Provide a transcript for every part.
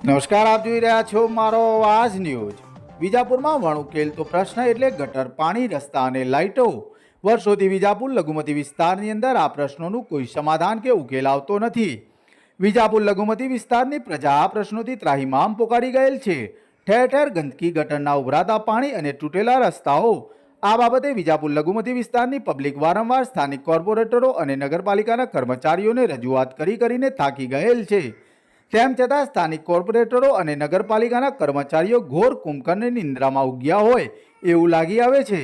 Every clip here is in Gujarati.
નમસ્કાર, આપ જોઈ રહ્યા છો મારો આજ ન્યૂઝ. વિજાપુરમાં વણ ઉકેલતો પ્રશ્ન એટલે ગટર, પાણી, રસ્તા અને લાઇટો. વર્ષોથી વિજાપુર લઘુમતી વિસ્તારની અંદર આ પ્રશ્નોનું કોઈ સમાધાન કે ઉકેલ આવતો નથી. વિજાપુર લઘુમતી વિસ્તારની પ્રજા આ પ્રશ્નોથી ત્રાહીમામ પોકારી ગયેલ છે. ઠેર ઠેર ગંદકી, ગટરના ઉભરાતા પાણી અને તૂટેલા રસ્તાઓ. આ બાબતે વિજાપુર લઘુમતી વિસ્તારની પબ્લિક વારંવાર સ્થાનિક કોર્પોરેટરો અને નગરપાલિકાના કર્મચારીઓને રજૂઆત કરી કરીને થાકી ગયેલ છે. તેમ છતાં સ્થાનિક કોર્પોરેટરો અને નગરપાલિકાના કર્મચારીઓ ઘોર કુંભકર્ણની નિંદ્રામાં ઉગ્યા હોય એવું લાગી આવે છે.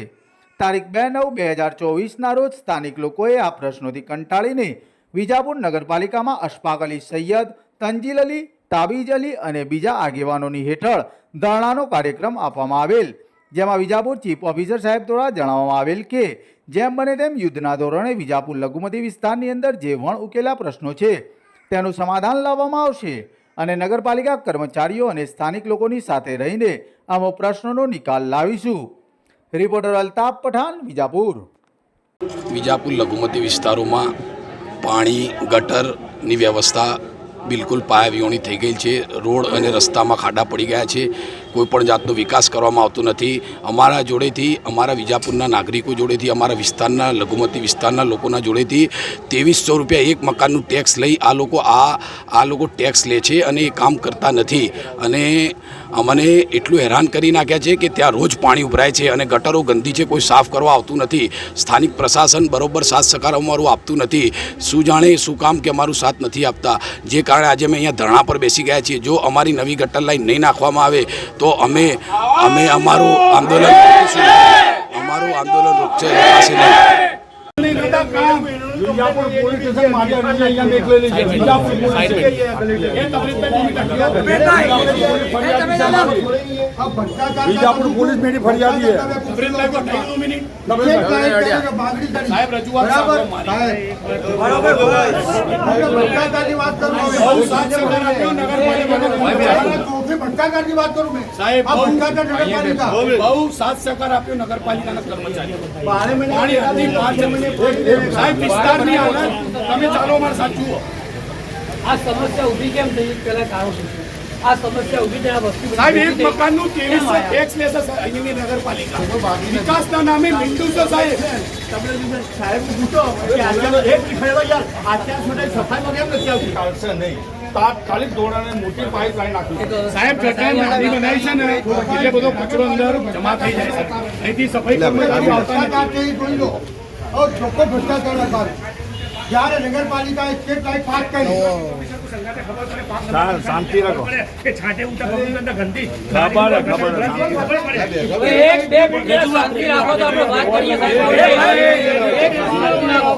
તારીખ બે નવ બે હજાર ચોવીસના રોજ સ્થાનિક લોકોએ આ પ્રશ્નોથી કંટાળીને વિજાપુર નગરપાલિકામાં અશફાક અલી સૈયદ, તંજીલ અલી, તાબીજ અલી અને બીજા આગેવાનોની હેઠળ ધરણાનો કાર્યક્રમ આપવામાં આવેલ, જેમાં વિજાપુર ચીફ ઓફિસર સાહેબ દ્વારા જણાવવામાં આવેલ કે, જેમ બને તેમ યુદ્ધના ધોરણે વિજાપુર લઘુમતી વિસ્તારની અંદર જે વણ ઉકેલા પ્રશ્નો છે તેનું સમાધાન લાવવામાં આવશે અને નગરપાલિકા કર્મચારીઓ અને સ્થાનિક લોકોની સાથે રહીને આમો પ્રશ્નોનો નિકાલ લાવીશું. રિપોર્ટર અલ્તાફ પઠાણ, વિજાપુર. વિજાપુર લઘુમતી વિસ્તારોમાં પાણી, ગટરની વ્યવસ્થા બિલકુલ પાયાવિહોણી થઈ ગઈ છે. રોડ અને રસ્તામાં ખાડા પડી ગયા છે. કોઈ પણ જાતનો વિકાસ કરવામાં આવતો નથી. અમારા જોડેથી, અમારા વિજાપુરના નાગરિકો જોડેથી, અમારા વિસ્તારના લઘુમતી વિસ્તારના લોકોના જોડેથી ત્રેવીસો રૂપિયા એક મકાનનું ટેક્સ લઈ આ લોકો આ આ લોકો ટેક્સ લે છે અને એ કામ કરતા નથી. અને અમને એટલું હેરાન કરી નાખ્યા છે કે ત્યાં રોજ પાણી ઉભરાય છે અને ગટરો ગંદી છે કોઈ સાફ કરવા આવતું નથી. સ્થાનિક પ્રશાસન બરોબર સાથ સહકાર અમારું આપતું નથી. શું જાણે શું કામ કે અમારું સાથ નથી આપતા. જે કારણે આજે અમે અહીંયા ધરણા પર બેસી ગયા છીએ. જો અમારી નવી ગટર લાઈન નહીં નાખવામાં આવે તો અમે અમે અમારું આંદોલન અમારું આંદોલન રોકશે. નહીં વિજાપુર પોલીસ સ્ટેશન મારી અહીંયા મેકલેલી છે Vijapur police station Vijapur police મેરી ફરિયાદી સાહેબ રજૂઆત સાંભળો મેં? સાહેબ બહુ બહુ સાથ સહકાર આપ્યો નગરપાલિકાના કર્મચારીઓ. પાણી હતી. પાંચ જમીને સાહેબ વિસ્તારની હાલત તમે ચાલો અમારે સાથ આ સમસ્યા ઊભી કેમ થઈ? પહેલા કારણ શું છે? આ સમસ્યા વસ્તુ સાહેબ એક. મકાનનું ત્રેવીસો ટેક્સ લેશે સર અહીંની નગરપાલિકા. વિકાસના નામે મીંડું છે સાહેબ. તાત્કાલિક ધોરણે મોટી પાઇપ નાખી સાહેબ જગ્યાએ નાની બનાવી છે ને, એટલે બધો કચરો અંદર જમા થઈ જાય અહીંથી સફાઈ કર્મચારીઓ આવતા નથી. જ્યારે નગરપાલિકાએ સ્ટેટ લાઈટ પાસ કરી. શાંતિ રાખો. કે છાંટે ઉઠા પગની અંદર ગંદી ખબર ખબર એક બે મિનિટ શાંતિ રાખો તો આપણે વાત કરીએ સાહેબ. એક શાંતિ રાખો.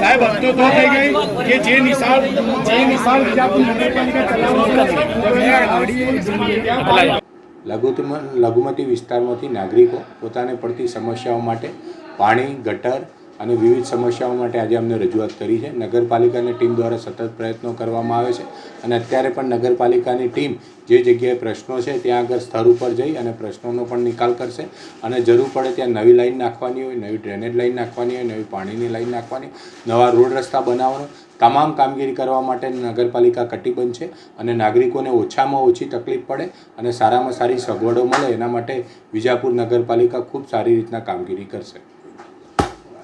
સાહેબ હદ તો થઈ ગઈ કે જે નિશાળ જે નિશાળ વિજાપુર નગરપાલિકા ચલાવવાની લઘુત્તમ લઘુમતી વિસ્તારમાંથી નાગરિકો પોતાને પડતી સમસ્યાઓ માટે પાણી ગટર અને વિવિધ સમસ્યાઓ માટે આજે અમને રજૂઆત કરી છે. નગરપાલિકાની ટીમ દ્વારા સતત પ્રયત્નો કરવામાં આવે છે અને અત્યારે પણ નગરપાલિકાની ટીમ જે જગ્યાએ પ્રશ્નો છે ત્યાં આગળ સ્થળ ઉપર જઈ અને પ્રશ્નોનો પણ નિકાલ કરશે. અને જરૂર પડે ત્યાં નવી લાઈન નાખવાની હોય, નવી ડ્રેનેજ લાઈન નાખવાની હોય, નવી પાણીની લાઈન નાખવાની, નવા રોડ રસ્તા બનાવવાનો. તમામ કામગીરી કરવા માટે નગરપાલિકા કટિબદ્ધ છે અને નાગરિકોને ઓછામાં ઓછી તકલીફ પડે અને સારામાં સારી સગવડો મળે એના માટે વિજાપુર નગરપાલિકા ખૂબ સારી રીતના કામગીરી કરશે.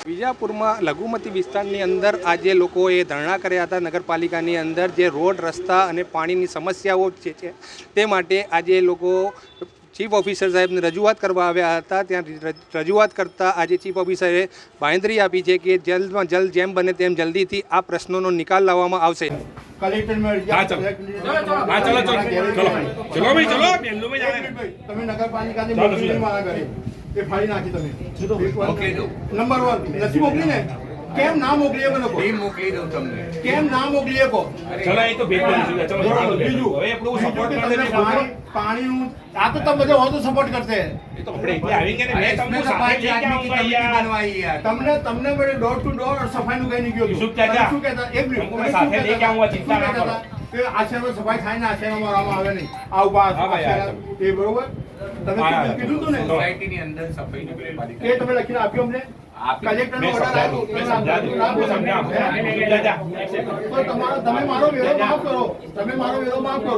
વિજાપુરમાં લઘુમતી વિસ્તારની અંદર આજે લોકોએ ધરણા કર્યા હતા. નગરપાલિકાની અંદર જે રોડ રસ્તા અને પાણીની સમસ્યાઓ જે છે તે માટે આજે લોકો ચીફ ઓફિસર સાહેબને રજૂઆત કરવા આવ્યા હતા. ત્યાં રજૂઆત કરતાં આજે ચીફ ઓફિસરે બાંયધરી આપી છે કે જલ્દમાં જલ્દ જેમ બને તેમ જલ્દીથી આ પ્રશ્નોનો નિકાલ લાવવામાં આવશે. તમે નગરપાલિકાની એ ફાડી નાખી તમે. Number one. નથી મોકલી ને? કેમ ના મોકલી શકો લોકો મોકલી દઉં તમને. કેમ ના મોકલી શકો ચલો એ તો બીજું. હવે આપણું સપોર્ટ કરશે પાણી આ તો તમે બધો હોતો સપોર્ટ કરશે. એ તો આપણે એટલે આવી ગયા ને. તમને સફાઈ બનવાઈ યાર. તમને તમને બડે ડોર ટુ ડોર સફાઈ નું કઈ નીકળ્યું શું કહેતા? શું કહેતા? એક મિનિટ સાથે લઈ કે આવું ચિંતા ના કરો. કે આશેરો સફાઈ થાય ને આશેરો મારવામાં આવે નહીં. આ ઊભા એ બરોબર? તમે કીધું મારો તમે મારો વેરો માફ કરો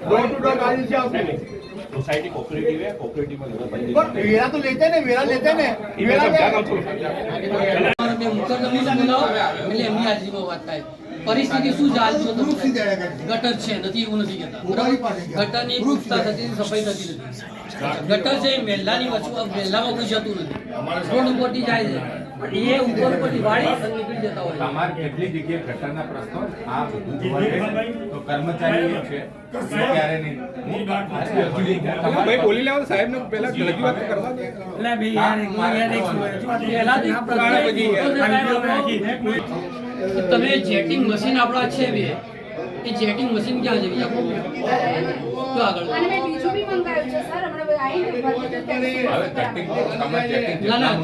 ડોર ટુ ડોર તો લેતે ને વેરા લેते ને. એટલે એમની હાજરીમાં વાત થાય. પરિસ્થિતિ શું ચાલ છો. તમે ગટર છે નથી એવું નથી કહેતા. ગટરની પૂછતા થતી નથી, સફાઈ થતી નથી ગટર છે મેલ્લાની વચ્ચે મેલ્લામાં કોઈ જતું નથી. રોડ ઉપરથી જાય છે. પણ એ ઉપર ઉપરથી વાળી નીકળી જતા હોય છે. કેટલી જગ્યાએ ગટરના પ્રશ્નો આ બધું જોવા તો કર્મચારી છે ક્યારે નહીં? ભાઈ બોલી લેવા સાહેબને પહેલા રજૂઆત કરવા દે. પહેલાથી જ પ્રશ્ન એ પછી પૂછતો છે સાહેબ આપણો કે તમે જેટિંગ મશીન આપણા છે બે. એ જેટિંગ મશીન ક્યાં છે આપો? તો આગળ. અને મેં બીજું બી મંગાવ્યું છે સર. હમણાં તો cutting ના ના